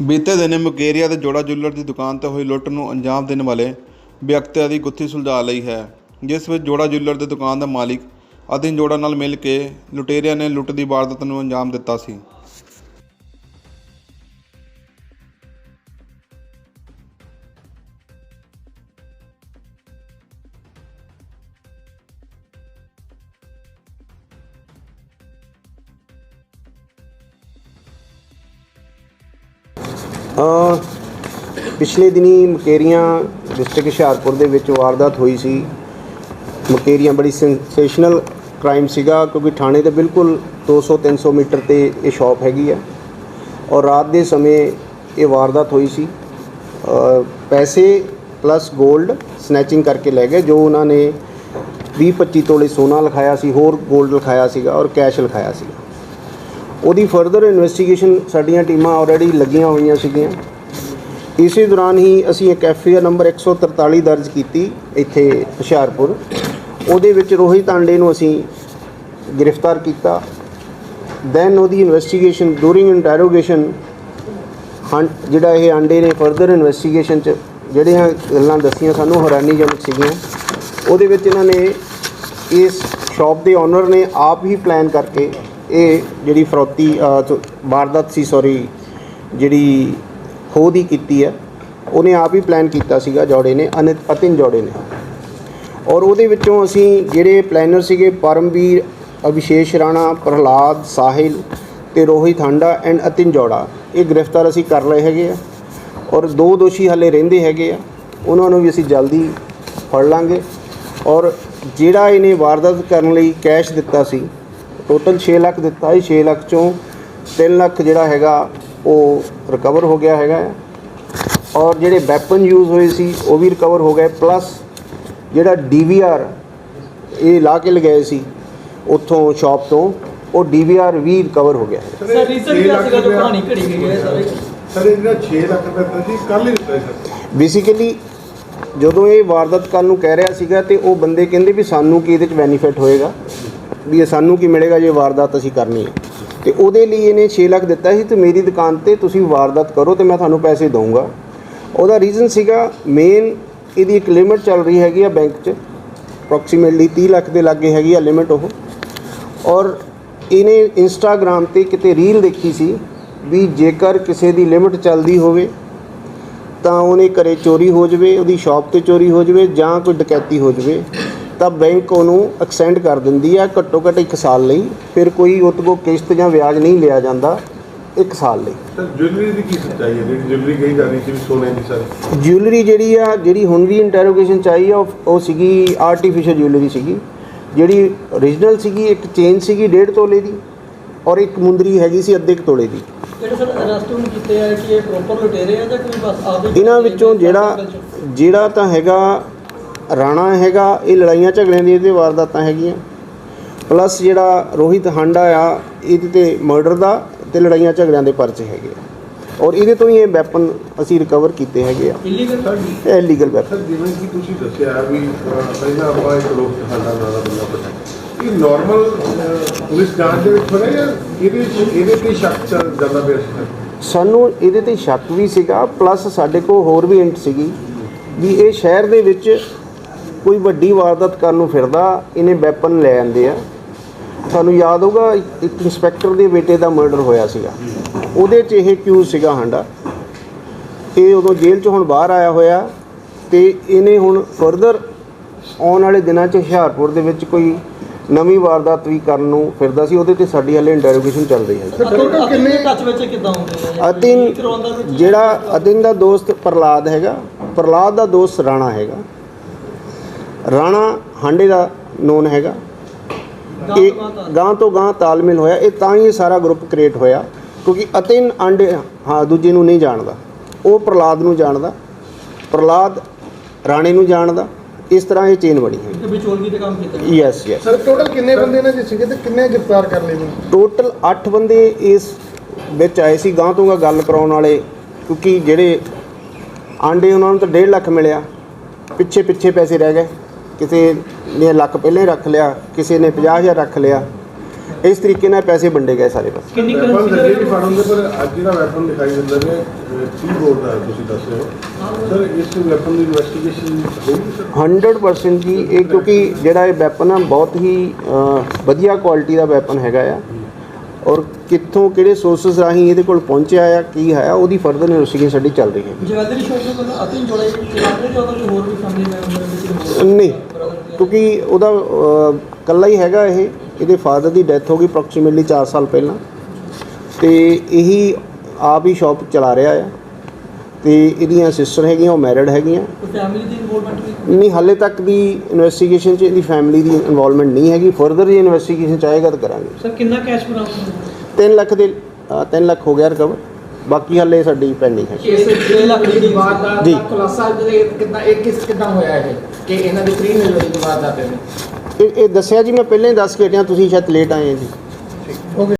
ਬੀਤੇ ਦਿਨ ਮੁਕੇਰੀਆ ਦੇ ਜੋੜਾ ਜੁਐਲਰ ਦੀ ਦੁਕਾਨ ਤੇ ਹੋਈ ਲੁੱਟ ਨੂੰ ਅੰਜਾਮ ਦੇਣ ਵਾਲੇ ਵਿਅਕਤੀਆਂ ਦੀ ਗੁੱਥੀ ਸੁਲਝਾ ਲਈ ਹੈ, ਜਿਸ ਵਿੱਚ ਜੋੜਾ ਜੁਐਲਰ ਦੇ ਦੁਕਾਨ ਦਾ ਮਾਲਿਕ ਅਤੇ ਜੋੜਾ ਨਾਲ ਮਿਲ ਕੇ ਲੁਟੇਰਿਆਂ ਨੇ ਲੁੱਟ ਦੀ ਵਾਰਦਾਤ ਨੂੰ ਅੰਜਾਮ ਦਿੱਤਾ ਸੀ। ਪਿਛਲੇ ਦਿਨੀ ਮਕੇਰੀਆਂ ਡਿਸਟ੍ਰਿਕਟ ਹੁਸ਼ਿਆਰਪੁਰ ਦੇ ਵਿੱਚ ਵਾਰਦਾਤ ਹੋਈ ਸੀ। ਮਕੇਰੀਆਂ ਬੜੀ ਸੈਂਸੇਸ਼ਨਲ ਕ੍ਰਾਈਮ ਸੀਗਾ ਕਿਉਂਕਿ ਥਾਣੇ ਦੇ ਬਿਲਕੁਲ 200 300 ਮੀਟਰ ਤੇ ਇਹ ਸ਼ਾਪ ਹੈਗੀ ਆ। ਔਰ ਰਾਤ ਦੇ ਸਮੇਂ ਇਹ ਵਾਰਦਾਤ ਹੋਈ ਸੀ। ਪੈਸੇ ਪਲੱਸ 골ਡ ਸਨੈਚਿੰਗ ਕਰਕੇ ਲੈ ਗਏ, ਜੋ ਉਹਨਾਂ ਨੇ 20 25 ਤੋਲੇ ਸੋਨਾ ਲਿਖਾਇਆ ਸੀ, ਹੋਰ 골ਡ ਲਿਖਾਇਆ ਸੀਗਾ ਔਰ ਕੈਸ਼ ਲਿਖਾਇਆ ਸੀ ਉਹਦੀ ਫਰਦਰ ਇਨਵੈਸਟੀਗੇਸ਼ਨ ਸਾਡੀਆਂ ਟੀਮਾਂ ਆਲਰੇਡੀ ਲੱਗੀਆਂ ਹੋਈਆਂ ਸੀਗੀਆਂ। ਇਸੇ ਦੌਰਾਨ ਹੀ ਅਸੀਂ ਇੱਕ ਐਫਆਈਆਰ ਨੰਬਰ 143 ਦਰਜ ਕੀਤੀ ਇੱਥੇ ਹੁਸ਼ਿਆਰਪੁਰ। ਉਹਦੇ ਵਿੱਚ ਰੋਹਿਤ ਆਂਡੇ ਨੂੰ ਅਸੀਂ ਗ੍ਰਿਫਤਾਰ ਕੀਤਾ। ਦੈਨ ਉਹਦੀ ਇਨਵੈਸਟੀਗੇਸ਼ਨ ਡੂਰਿੰਗ ਇੰਟਰੋਗੇਸ਼ਨ ਹਾਂ ਜਿਹੜਾ ਇਹ ਆਂਡੇ ਨੇ ਫਰਦਰ ਇਨਵੈਸਟੀਗੇਸ਼ਨ ਚ ਜਿਹੜੀਆਂ ਗੱਲਾਂ ਦੱਸੀਆਂ ਸਾਨੂੰ ਹੈਰਾਨੀਜਨਕ ਸੀਗੀਆਂ। ਉਹਦੇ ਵਿੱਚ ਇਹਨਾਂ ਨੇ ਇਸ ਸ਼ਾਪ ਦੇ ਓਨਰ ਨੇ ਆਪ ਹੀ ਪਲਾਨ ਕਰਕੇ ਇਹ ਜਿਹੜੀ ਫਰੌਤੀ ਅ, ਵਾਰਦਾਤ ਸੀ ਸੌਰੀ ਜਿਹੜੀ ਖੋਹ ਦੀ ਕੀਤੀ ਹੈ ਉਹਨੇ ਆਪ ਹੀ ਪਲਾਨ ਕੀਤਾ ਸੀਗਾ ਜੋੜੇ ਨੇ ਅਨਿਤ ਅਤਿਨ ਜੋੜੇ ਨੇ। ਔਰ ਉਹਦੇ ਵਿੱਚੋਂ ਅਸੀਂ ਜਿਹੜੇ ਪਲੈਨਰ ਸੀਗੇ ਪਰਮਵੀਰ ਅਭਿਸ਼ੇਸ਼ ਰਾਣਾ ਪ੍ਰਹਲਾਦ ਸਾਹਿਲ ਤੇ ਰੋਹਿਤ ਹਾਂਡਾ ਐਂਡ ਅਤਿਨ ਜੋੜਾ ਇਹ ਗ੍ਰਿਫਤਾਰ ਅਸੀਂ ਕਰ ਲਏ ਹੈਗੇ ਆ। ਔਰ ਦੋ ਦੋਸ਼ੀ ਹਲੇ ਰਹਿੰਦੇ ਹੈਗੇ ਆ ਉਹਨਾਂ ਨੂੰ ਵੀ ਅਸੀਂ ਜਲਦੀ ਫੜ ਲਾਂਗੇ। ਔਰ ਜਿਹੜਾ ਇਹਨੇ ਵਾਰਦਾਤ ਕਰਨ ਲਈ ਕੈਸ਼ ਦਿੱਤਾ ਸੀ ਟੋਟਲ 6 ਲੱਖ ਦਿੱਤਾ ਸੀ 6 ਲੱਖ ਚੋਂ 3 ਲੱਖ ਜਿਹੜਾ ਹੈਗਾ ਉਹ ਰਿਕਵਰ ਹੋ ਗਿਆ ਹੈਗਾ। ਔਰ ਜਿਹੜੇ ਵੈਪਨ ਯੂਜ਼ ਹੋਏ ਸੀ ਉਹ ਵੀ ਰਿਕਵਰ ਹੋ ਗਏ ਪਲੱਸ ਜਿਹੜਾ ਡੀਵੀਆਰ ਇਹ ਲਾ ਕੇ ਲਗਾਏ ਸੀ ਉੱਥੋਂ ਸ਼ਾਪ ਤੋਂ ਉਹ ਡੀਵੀਆਰ ਵੀ ਰਿਕਵਰ ਹੋ ਗਿਆ ਹੈ। ਸਰ ਰੀਸੈਂਟ ਵੀ ਸੀਗਾ ਜੋ ਕਹਾਣੀ ਘੜੀ ਗਈ ਹੈ ਸਾਰੇ। ਸਰ ਇਹ ਜਿਹੜਾ 6 ਲੱਖ ਰੁਪਏ ਦਿੱਤਾ ਸੀ ਕੱਲ ਹੀ ਦਿੱਤਾ ਸੀ ਸਰ। ਬੇਸਿਕਲੀ ਜਦੋਂ ਇਹ ਵਾਰਦਾਤ ਕਰਨ ਨੂੰ ਕਹਿ ਰਿਹਾ ਸੀਗਾ ਤੇ ਉਹ ਬੰਦੇ ਕਹਿੰਦੇ ਵੀ ਸਾਨੂੰ ਕੀ ਇਹਦੇ ਚ ਬੈਨੀਫਿਟ ਹੋਏਗਾ। ਵੀ ਇਹ ਸਾਨੂੰ ਕੀ ਮਿਲੇਗਾ ਜੇ ਵਾਰਦਾਤ ਅਸੀਂ ਕਰਨੀ ਹੈ। ਤੇ ਉਹਦੇ ਲਈ ਇਹਨੇ 6 ਲੱਖ ਦਿੱਤਾ ਸੀ ਤੇ ਮੇਰੀ ਦੁਕਾਨ ਤੇ ਤੁਸੀਂ ਵਾਰਦਾਤ ਕਰੋ ਤੇ ਮੈਂ ਤੁਹਾਨੂੰ ਪੈਸੇ ਦਊਂਗਾ। ਉਹਦਾ ਰੀਜ਼ਨ ਸੀਗਾ ਮੇਨ ਇਹਦੀ ਇੱਕ ਲਿਮਿਟ ਚੱਲ ਰਹੀ ਹੈਗੀ ਆ ਬੈਂਕ 'ਚ। ਅਪਰੋਕਸੀਮੇਟਲੀ 30 ਲੱਖ ਦੇ ਲਾਗੇ ਹੈਗੀ ਆ ਲਿਮਿਟ ਉਹ। ਔਰ ਇਹਨੇ ਇੰਸਟਾਗ੍ਰam ਤੇ ਕਿਤੇ ਰੀਲ ਦੇਖੀ ਸੀ ਵੀ ਜੇਕਰ ਕਿਸੇ ਦੀ ਲਿਮਿਟ ਚੱਲਦੀ ਹੋਵੇ, ਤਾਂ ਉਹਨੇ ਘਰੇ ਚੋਰੀ ਹੋ ਜਾਵੇ, ਉਹਦੀ ਸ਼ਾਪ ਤੇ ਚੋਰੀ ਹੋ ਜਾਵੇ ਜਾਂ ਕੋਈ ਡਕੈਤੀ ਹੋ ਜਾਵੇ। ਤਾਂ ਬੈਂਕ ਉਹਨੂੰ ਐਕਸਟੈਂਡ ਕਰ ਦਿੰਦੀ ਆ ਘੱਟੋ ਘੱਟ 1 ਸਾਲ ਲਈ ਫਿਰ ਕੋਈ ਉਹਦੇ ਕੋਲ ਕਿਸ਼ਤ ਜਾਂ ਵਿਆਜ ਨਹੀਂ ਲਿਆ ਜਾਂਦਾ 1 ਸਾਲ ਲਈ। ਸਰ ਜੁਐਲਰੀ ਦੀ ਕੀ ਸੱਚਾਈ ਹੈ? ਜਿਹੜੀ ਜੁਐਲਰੀ ਕਹੀ ਜਾ ਰਹੀ ਸੀ ਵੀ ਸੋਨੇ ਦੀ ਸਰ। ਜਿਊਲਰੀ ਜਿਹੜੀ ਆ ਜਿਹੜੀ ਹੁਣ ਵੀ ਇੰਟਰੋਗੇਸ਼ਨ ਚਾਹੀ ਆ ਉਹ- ਉਹ ਸੀਗੀ ਆਰਟੀਫੀਸ਼ੀਅਲ ਜਿਊਲਰੀ ਸੀਗੀ। ਜਿਹੜੀ origignal ਸੀਗੀ ਇੱਕ ਚੇਨ ਸੀਗੀ 1.5 ਤੋਲੇ ਦੀ ਔਰ ਇੱਕ ਮੁੰਦਰੀ ਹੈਗੀ ਸੀ ਅੱਧੇ ਤੋਲੇ ਦੀ। ਜਿਹੜੇ ਸਰ ਅਰੈਸਟ ਹੁਣ ਕੀਤੇ ਆ ਕਿ ਇਹ ਪ੍ਰੋਪਰ ਲੁਟੇਰੇ ਆ ਜਾਂ ਕੋਈ ਬਸ ਆਪਦੇ ਇਹਨਾਂ ਵਿੱਚੋਂ ਜਿਹੜਾ ਜਿਹੜਾ ਤਾਂ ਹੈਗਾ ਰਾਣਾ ਹੈਗਾ ਇਹ ਲੜਾਈਆਂ ਝਗੜਿਆਂ ਦੀ ਇਹਦੇ ਵਾਰਦਾਤਾਂ ਹੈਗੀਆਂ। ਪਲੱਸ ਜਿਹੜਾ ਰੋਹਿਤ ਹਾਂਡਾ ਆ ਇਹਦੇ ਤੇ ਮਰਡਰ ਦਾ ਤੇ ਲੜਾਈਆਂ ਝਗੜਿਆਂ ਦੇ ਪਰਚੇ ਹੈਗੇ ਆ। ਔਰ ਇਹਦੇ ਤੋਂ ਹੀ ਇਹ ਵੈਪਨ ਅਸੀਂ ਰਿਕਵਰ ਕੀਤੇ ਹੈਗੇ ਆ। ਇਲੀਗਲ ਇਹ ਇਲੀਗਲ ਵੈਪਨ ਸਰ ਜਿਵੇਂ ਕਿ ਤੁਸੀਂ ਦੱਸਿਆ ਵੀ ਅਹ, ਪਹਿਲਾਂ ਆਪਾਂ ਇੱਕ ਲੋਕ ਸਾਡਾ ਨਾਂ ਦਾ ਬੰਦਾ ਪਟਿਆ ਇਹ ਨਾਰਮਲ ਪੁਲਿਸ ਜਾਂਚ ਦੇ ਵਿੱਚ ਹੋਇਆ ਜਾਂ ਇਹਦੇ ਇਹਦੇ ਤੇ ਸ਼ੱਕ ਚੱਲ ਜਾਂਦਾ ਪਿਆ ਸੀ? ਸਰ ਸਾਨੂੰ ਇਹਦੇ ਤੇ ਸ਼ੱਕ ਵੀ ਸੀਗਾ ਪਲੱਸ ਸਾਡੇ ਕੋਲ ਹੋਰ ਵੀ ਹਿੰਟ ਸੀਗੀ ਵੀ ਇਹ ਸ਼ਹਿਰ ਦੇ ਵਿੱਚ ਕੋਈ ਵੱਡੀ ਵਾਰਦਾਤ ਕਰਨ ਨੂੰ ਫਿਰਦਾ ਇਹਨੇ ਵੈਪਨ ਲੈ ਆਂਦੇ ਆ। ਤੁਹਾਨੂੰ ਯਾਦ ਹੋਊਗਾ ਇੱਕ ਇੰਸਪੈਕਟਰ ਦੇ ਬੇਟੇ ਦਾ ਮਰਡਰ ਹੋਇਆ ਸੀਗਾ। ਉਹਦੇ 'ਚ ਇਹ ਕਿਊਜ਼ ਸੀਗਾ ਹਾਂਡਾ ਇਹ ਉਦੋਂ ਜੇਲ੍ਹ 'ਚ ਹੁਣ ਬਾਹਰ ਆਇਆ ਹੋਇਆ ਤੇ ਇਹਨੇ ਹੁਣ ਫਰਦਰ ਆਉਣ ਵਾਲੇ ਦਿਨਾਂ 'ਚ ਹੁਸ਼ਿਆਰਪੁਰ ਦੇ ਵਿੱਚ ਕੋਈ ਨਵੀਂ ਵਾਰਦਾਤ ਵੀ ਕਰਨ ਨੂੰ ਫਿਰਦਾ ਸੀ। ਉਹਦੇ ਤੇ ਸਾਡੀ ਹਲੇ ਇੰਟਰੋਗੇਸ਼ਨ ਚੱਲ ਰਹੀ ਹੈ ਟੋਟਲ ਕਿੰਨੇ ਟੱਚ ਵਿੱਚ ਕਿਦਾਂ ਹੁੰਦੇ ਆ ਅਤਿਨ ਕਰਵਾਉਂਦਾ ਵਿੱਚ? ਜਿਹੜਾ ਅਤਿਨ ਦਾ ਦੋਸਤ ਪ੍ਰਲਾਦ ਹੈਗਾ ਪ੍ਰਲਾਦ ਦਾ ਦੋਸਤ ਰਾਣਾ ਹੈਗਾ। ਰਾਣਾ ਹਾਂਡੇ ਦਾ ਨੋਨ ਹੈਗਾ। ਇਹ ਗਾਂ ਤੋਂ ਗਾਂ ਤਾਲਮੇਲ ਹੋਇਆ। ਇਹ ਤਾਂ ਹੀ ਇਹ ਸਾਰਾ ਗਰੁੱਪ ਕ੍ਰੀਏਟ ਹੋਇਆ ਕਿਉਂਕਿ ਅਤਿਨ ਆਂਡੇ ਹਾਂ ਦੂਜੇ ਨੂੰ ਨਹੀਂ ਜਾਣਦਾ। ਉਹ ਪ੍ਰਲਾਦ ਨੂੰ ਜਾਣਦਾ। ਪ੍ਰਲਾਦ ਰਾਣੇ ਨੂੰ ਜਾਣਦਾ। ਇਸ ਤਰ੍ਹਾਂ ਇਹ ਚੇਨ ਬਣੀ ਹੈ ਵਿਚੋਲਗੀ ਤੇ ਕੰਮ ਕੀਤਾ। ਯੈਸ ਯੈਸ ਸਰ ਟੋਟਲ ਕਿੰਨੇ ਬੰਦੇ ਨੇ ਜੀ ਸੀਗੇ ਤੇ ਕਿੰਨੇ ਗ੍ਰਿਫਤਾਰ ਕਰ ਲਏ ਨੇ? ਟੋਟਲ 8 ਬੰਦੇ ਇਸ ਵਿੱਚ ਆਏ ਸੀ। ਗਾਂ ਤੋਂ ਗਾਂ ਗੱਲ ਕਰਾਉਣ ਵਾਲੇ ਕਿਉਂਕਿ ਜਿਹੜੇ ਆਂਡੇ ਉਹਨਾਂ ਨੂੰ ਤਾਂ 1.5 ਲੱਖ ਮਿਲਿਆ। ਪਿੱਛੇ ਪਿੱਛੇ ਪੈਸੇ ਰਹਿ ਗਏ। ਕਿਸੇ ਨੇ ਲੱਖ ਪਹਿਲਾਂ ਰੱਖ ਲਿਆ ਕਿਸੇ ਨੇ 50000 ਰੱਖ ਲਿਆ ਇਸ ਤਰੀਕੇ ਨਾਲ ਪੈਸੇ ਵੰਡੇ ਗਏ ਸਾਰੇ ਪਾਸੇ। ਕਿੰਨੀ ਵੈਪਨ ਫੜ ਹੁੰਦੇ ਪਰ ਅੱਜ ਜਿਹੜਾ ਵੈਪਨ ਦਿਖਾਈ ਦਿੰਦਾ ਨੇ ਕੀ ਬੋਰਡ ਦਾ ਤੁਸੀਂ ਦੱਸ ਰਹੇ ਹੋ? ਸਰ ਇਸ ਵੈਪਨ ਦੀ ਇਨਵੈਸਟੀਗੇਸ਼ਨ ਹੋਊਗੀ ਸਰ 100% ਜੀ ਇਹ ਕਿਉਂਕਿ ਜਿਹੜਾ ਇਹ ਵੈਪਨ ਆ ਬਹੁਤ ਹੀ ਵਧੀਆ ਕੁਆਲਿਟੀ ਦਾ ਵੈਪਨ ਹੈਗਾ ਆ। ਔਰ ਕਿੱਥੋਂ ਕਿਹੜੇ ਸੋਰਸਸ ਰਾਹੀਂ ਇਹਦੇ ਕੋਲ ਪਹੁੰਚਿਆ ਆ ਕੀ ਹੈ ਉਹਦੀ ਫਰਦਰ ਇਨਵੈਸਟੀਗੇਸ਼ਨ ਸਾਡੀ ਚੱਲ ਰਹੀ ਹੈ। ਜਗਾਦਰੀ ਸ਼ੋਪ ਤੋਂ ਪਹਿਲਾਂ ਅਤਿਨ ਜੋੜਾ ਜੀ ਚਲਾਉਂਦੇ ਜਾਂ ਉਹਦਾ ਕੋਈ ਹੋਰ ਵੀ ਫੈਮਿਲੀ ਮੈਂਬਰ ਵਿੱਚ ਨਹੀਂ ਕਿਉਂਕਿ ਉਹਦਾ ਅ, ਇਕੱਲਾ ਹੀ ਹੈਗਾ ਇਹ ਇਹਦੇ ਫਾਦਰ ਦੀ ਡੈਥ ਹੋ ਗਈ ਅਪਰੋਕਸੀਮੇਟਲੀ 4 ਸਾਲ ਪਹਿਲਾਂ। ਤੇ ਇਹੀ ਆਪ ਹੀ ਸ਼ਾਪ ਚਲਾ ਰਿਹਾ ਆ। ਤੇ ਇਹਦੀਆਂ ਸਿਸਟਰ ਹੈਗੀਆਂ ਉਹ ਮੈਰਿਡ ਹੈਗੀਆਂ। ਫੈਮਿਲੀ ਦੀ ਇਨਵੋਲਵਮੈਂਟ ਵੀ ਨਹੀਂ ਹਾਲੇ ਤੱਕ ਦੀ ਇਨਵੈਸਟੀਗੇਸ਼ਨ 'ਚ ਇਹਦੀ ਫੈਮਿਲੀ ਦੀ ਇਨਵੋਲਵਮੈਂਟ ਨਹੀਂ ਹੈਗੀ। ਫਰਦਰ ਜੇ ਇਨਵੈਸਟੀਗੇਸ਼ਨ ਚਾਹੇਗਾ ਤਾਂ ਕਰਾਂਗੇ। ਸਰ ਕਿੰਨਾ ਕੈਸ਼ ਬਰਾਮਦ ਹੋਇਆ? 3 ਲੱਖ ਦੇ 3 ਲੱਖ ਹੋ ਗਿਆ ਰਿਕਵਰ ਬਾਕੀ ਹਾਲੇ ਸਾਡੀ ਪੈਂਡਿੰਗ ਹੈ। ਇਸ ਛੇ ਲੱਖ ਦੀ ਵਾਰਦਾਤ ਜੀ। ਦਾ ਖੁਲਾਸਾ ਜਿਹੜੇ ਕਿੱਦਾਂ ਇਹ ਕਿਸ ਕਿੱਦਾਂ ਹੋਇਆ ਇਹ? ਕਿ ਇਹਨਾਂ ਦੀ ਪ੍ਰੀ ਨਜ਼ਰੀ ਦੀ ਵਾਰਦਾਤ ਹੈ? ਇਹ ਇਹ ਦੱਸਿਆ ਜੀ ਮੈਂ ਪਹਿਲਾਂ ਹੀ ਦੱਸ ਕੇ ਹਟਿਆ ਤੁਸੀਂ ਸ਼ਾਇਦ ਲੇਟ ਆਏ ਜੀ।